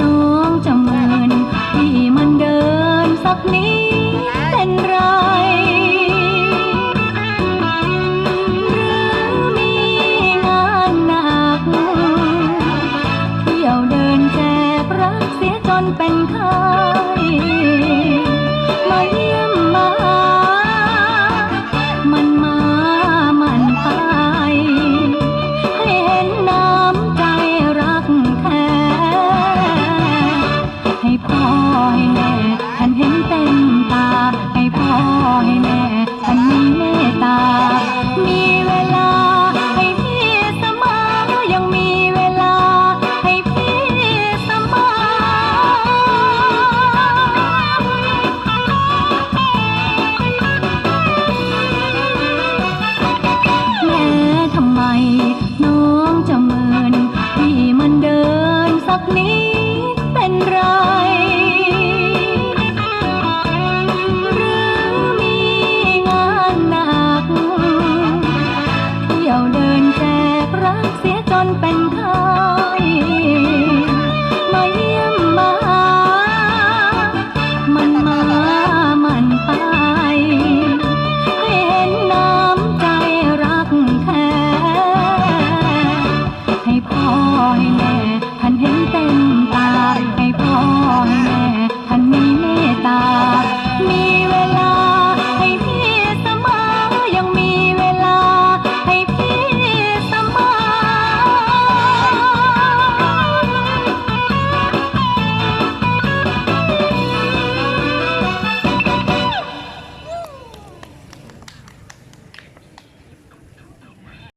น้องจำเงินที่มันเดินสักนิดเป็นไร หรือมีงานหนัก เที่ยวเดินแกรักเสีจนเป็นไข้มาเยี่ยมมา ฉันเห็นเต็น ที่ยวเดินแจกรักเสียจนเป็นไทย